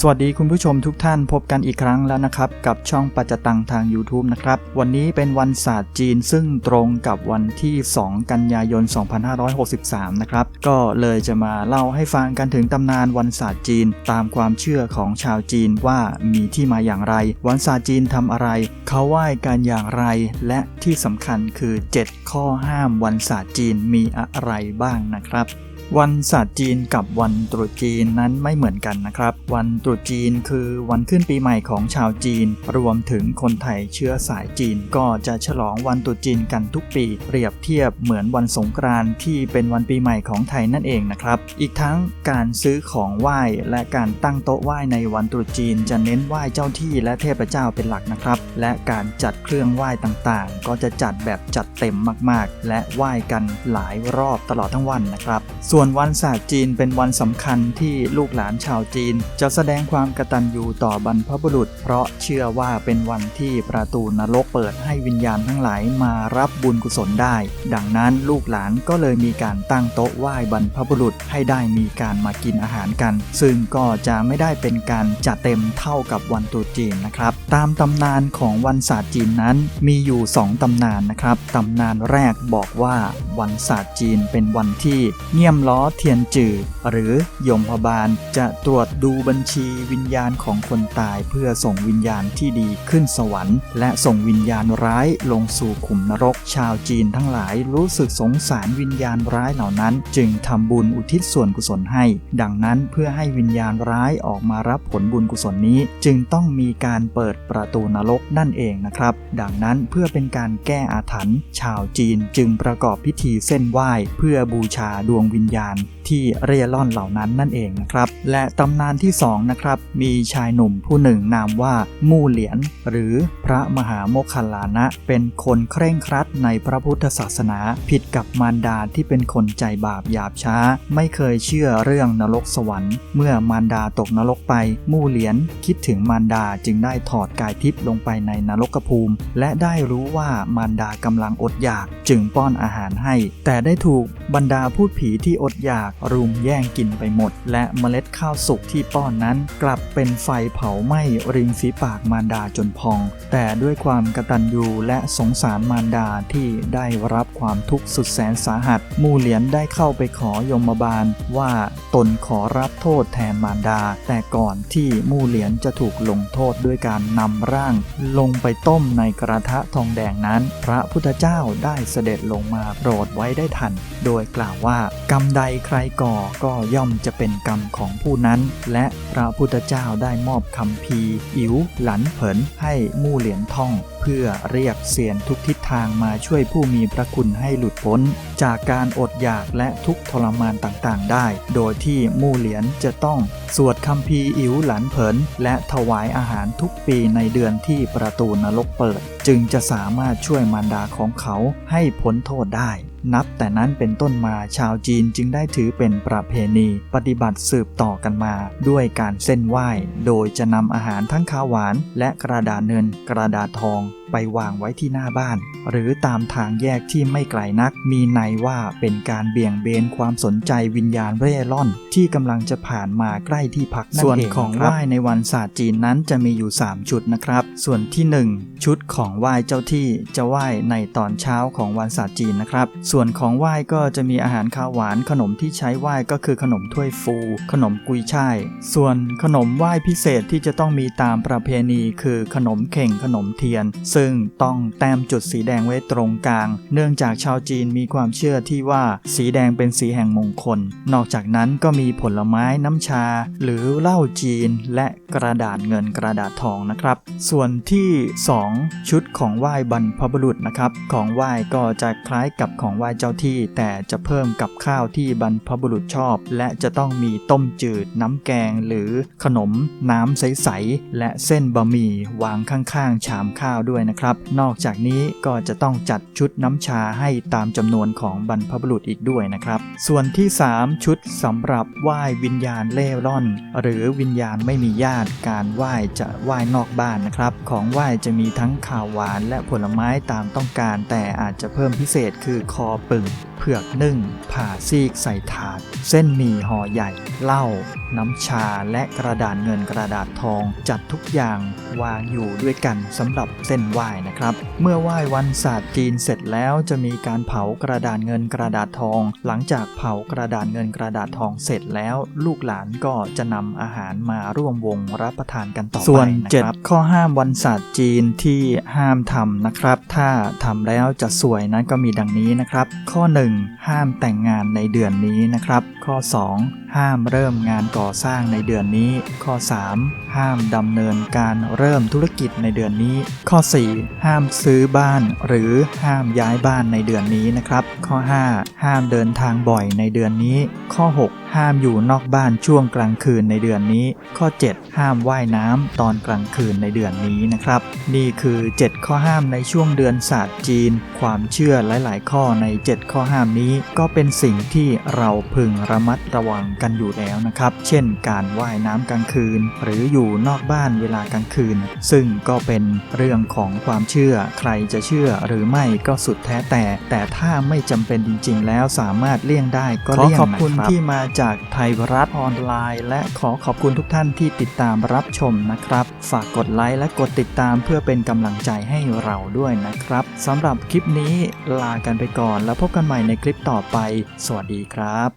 สวัสดีคุณผู้ชมทุกท่านพบกันอีกครั้งแล้วนะครับ กับช่องปัจจตังทาง YouTube นะครับ วันนี้เป็นวันศาสตร์จีนซึ่งตรงกับวันที่ 2 กันยายน 2563 นะครับ ก็เลยจะมาเล่าให้ฟังกันถึงตำนานวันศาสตร์จีน ตามความเชื่อของชาวจีนว่ามีที่มาอย่างไร วันศาสตร์จีนทำอะไร เขาไหว้กันอย่างไร และที่สำคัญคือ 7 ข้อห้ามวันศาสตร์จีนมีอะไรบ้างนะครับ วันศาสตร์จีนกับวันตรุษจีนนั้นไม่เหมือนกันนะครับ วันตรุษจีนคือวันขึ้นปีใหม่ของชาวจีน รวมถึงคนไทยเชื้อสายจีนก็จะฉลองวันตรุษจีนกันทุกปี เปรียบเทียบเหมือนวันสงกรานต์ที่เป็นวันปีใหม่ของไทยนั่นเองนะครับ อีกทั้งการซื้อของไหว้และการตั้งโต๊ะไหว้ในวันตรุษจีน จะเน้นไหว้เจ้าที่และเทพเจ้าเป็นหลักนะครับ และการจัดเครื่องไหว้ต่างๆ ก็จะจัดแบบจัดเต็มมากๆ และไหว้กันหลายรอบตลอดทั้งวันนะครับส่วนวันศาสตร์จีนเป็นวันสำคัญที่ลูกหลานชาวจีน จะแสดงความกตัญญูต่อบรรพบุรุษ เพราะเชื่อว่าเป็นวันที่ประตูนรกเปิดให้วิญญาณทั้งหลายมารับบุญกุศลได้ ดังนั้นลูกหลานก็เลยมีการตั้งโต๊ะไหว้บรรพบุรุษให้ได้มีการมากินอาหารกัน ซึ่งก็จะไม่ได้เป็นการจัดเต็มเท่ากับวันตรุษจีนนะครับ ตามตำนานของวันศาสตร์จีนนั้นมีอยู่ 2ตำนานนะครับตำนานแรกบอกว่าวันศาสตร์จีนเป็นวันที่เงี่ยมล้อเทียนจือหรือยมพบาลจะตรวจดูบัญชีวิญญาณของคนตายเพื่อส่งวิญญาณที่ดีขึ้นสวรรค์ และส่งวิญญาณร้ายลงสู่ขุมนรก ชาวจีนทั้งหลายรู้สึกสงสารวิญญาณร้ายเหล่านั้น จึงทำบุญอุทิศส่วนกุศลให้ ดังนั้นเพื่อให้วิญญาณร้ายออกมารับผลบุญกุศลนี้ จึงต้องมีการเปิดประตูนรกนั่นเองนะครับ ดังนั้นเพื่อเป็นการแก้อาถรรพ์ชาวจีนจึงประกอบพิธีเส้นไหว้ เพื่อบูชาดวงวิญญาณที่เร่ร่อนเหล่านั้นนั่นเองนะครับ และตำนานที่2นะครับมีชายหนุ่มผู้หนึ่งนามว่ามู่เหลียน หรือพระมหาโมคคัลลานะ เป็นคนเคร่งครัดในพระพุทธศาสนา ผิดกับมารดาที่เป็นคนใจบาปหยาบช้า ไม่เคยเชื่อเรื่องนรกสวรรค์ เมื่อมารดาตกนรกไป มู่เหลียนคิดถึงมารดาจึงได้ถอดกายทิพย์ลงไปในนรกภูมิ และได้รู้ว่ามารดากำลังอดอยาก จึงป้อนอาหารให้ แต่ได้ถูกบรรดาพูดผีที่ออดอยากรุมแย่งกินไปหมด และเมล็ดข้าวสุกที่ป้อนนั้น กลับเป็นไฟเผาไหม้ริมฝีปากมารดาจนพอง แต่ด้วยความกตัญญูและสงสารมารดาที่ได้รับความทุกข์สุดแสนสาหัส มูเหลียนได้เข้าไปขอยมบาลว่าตนขอรับโทษแทนมารดา แต่ก่อนที่มูเหลียนจะถูกลงโทษด้วยการนำร่าง ลงไปต้มในกระทะทองแดงนั้น พระพุทธเจ้าได้เสด็จลงมาโปรดไว้ได้ทัน โดยกล่าวว่ากรรมใดใครก่อก็ย่อมจะเป็นกรรมของผู้นั้น และพระพุทธเจ้าได้มอบคำพีอิ๋วหลันเผินให้มู่เหลียนท่อง เพื่อเรียกเสียนทุกทิศทางมาช่วยผู้มีพระคุณให้หลุดพ้น จากการอดอยากและทุกทรมานต่างๆ ได้ โดยที่มู่เหลียนจะต้อง สวดคำพีอิ๋วหลันเผิน และถวายอาหารทุกปีในเดือนที่ประตูนรกเปิด จึงจะสามารถช่วยมารดาของเขาให้พ้นโทษได้ นับแต่นั้นเป็นต้นมาชาวจีนจึงได้ถือเป็นประเพณี ปฏิบัติสืบต่อกันมา ด้วยการเส้นไหว้ โดยจะนำอาหารทั้งข้าวหวาน และกระดาษเงินกระดาษทอง ไปวางไว้ที่หน้าบ้าน หรือตามทางแยกที่ไม่ไกลนัก มีในว่าเป็นการเบี่ยงเบนความสนใจวิญญาณเร่ร่อน ที่กำลังจะผ่านมาใกล้ที่พักนั่นเองส่วนของไหว้ในวันศาสตร์จีนนั้นจะมีอยู่ 3 ชุดนะครับ ส่วนที่ 1 ชุดของไหว้เจ้าที่จะไหว้ในตอนเช้าของวันศาสตร์จีนนะครับ ส่วนของไหว้ก็จะมีอาหารข้าวหวานขนมที่ใช้ไหว้ก็คือขนมถ้วยฟู ขนมกุยช่าย ส่วนขนมไหว้พิเศษที่จะต้องมีตามประเพณี คือขนมเข่งขนมเทียนซึ่งต้องแต้มจุดสีแดงไว้ตรงกลาง เนื่องจากชาวจีนมีความเชื่อที่ว่าสีแดงเป็นสีแห่งมงคล นอกจากนั้นก็มีผลไม้น้ำชา หรือเหล้าจีน และกระดาษเงินกระดาษทองนะครับ ส่วนที่ 2 ชุดของไหว้บรรพบุรุษนะครับ ของไหว้ก็จะคล้ายกับของไหว้เจ้าที่ แต่จะเพิ่มกับข้าวที่บรรพบุรุษชอบ และจะต้องมีต้มจืดน้ำแกงหรือขนมน้ำใสๆและเส้นบะหมี่วางข้างๆ ชามข้าวด้วยนะนะครับ นอกจากนี้ก็จะต้องจัดชุดน้ำชาให้ตามจำนวนของบรรพบุรุษอีกด้วยนะครับ ส่วนที่ 3 ชุดสำหรับไหว้วิญญาณเล่ร่อน หรือวิญญาณไม่มีญาติการไหว้จะไหว้นอกบ้านนะครับ ของไหว้จะมีทั้งข่าวหวานและผลไม้ตามต้องการ แต่อาจจะเพิ่มพิเศษคือคอปึ่งเผือกนึ่งผ่าซีกใส่ถาด เส้นหมี่ห่อใหญ่ เหล้า น้ำชา และกระดาษเงินกระดาษทอง จัดทุกอย่างวางอยู่ด้วยกันสำหรับเส้นไหว้นะครับ เมื่อไหว้วันศาสตร์จีนเสร็จแล้วจะมีการเผากระดาษเงินกระดาษทอง หลังจากเผากระดาษเงินกระดาษทองเสร็จแล้ว ลูกหลานก็จะนำอาหารมาร่วมวงรับประทานกันต่อไปส่วน7ข้อห้ามวันศาสตร์จีนที่ห้ามทำนะครับ ถ้าทำแล้วจะสวยนั้นก็มีดังนี้นะครับ ข้อ 1 ห้ามแต่งงานในเดือนนี้นะครับ ข้อ 2 ห้ามเริ่มงานก่อสร้างในเดือนนี้ ข้อ 3 ห้ามดำเนินการเริ่มธุรกิจในเดือนนี้ ข้อ 4 ห้ามซื้อบ้านหรือห้ามย้ายบ้านในเดือนนี้นะครับ ข้อ 5 ห้ามเดินทางบ่อยในเดือนนี้ ข้อ 6 ห้ามอยู่นอกบ้านช่วงกลางคืนในเดือนนี้ ข้อ 7 ห้ามว่ายน้ำตอนกลางคืนในเดือนนี้นะครับ นี่คือ 7 ข้อห้ามในช่วงเดือนศาสตร์จีน ความเชื่อหลาย ๆ ข้อใน 7 ข้อห้ามนี้ ก็เป็นสิ่งที่เราพึงระมัดระวังกันอยู่แล้วนะครับ เช่น การว่ายน้ำกลางคืน หรืออยู่นอกบ้านเวลากลางคืน ซึ่งก็เป็นเรื่องของความเชื่อ ใครจะเชื่อหรือไม่ก็สุดแท้แต่ แต่ถ้าไม่จำเป็นจริง ๆ แล้วสามารถเลี่ยงได้ก็เลี่ยงนะครับขอขอบคุณที่มาจจากไทยรัฐออนไลน์ และขอขอบคุณทุกท่านที่ติดตามรับชมนะครับ ฝากกดไลค์และกดติดตามเพื่อเป็นกำลังใจให้เราด้วยนะครับสำหรับคลิปนี้ลากันไปก่อนแล้วพบกันใหม่ในคลิปต่อไป สวัสดีครับ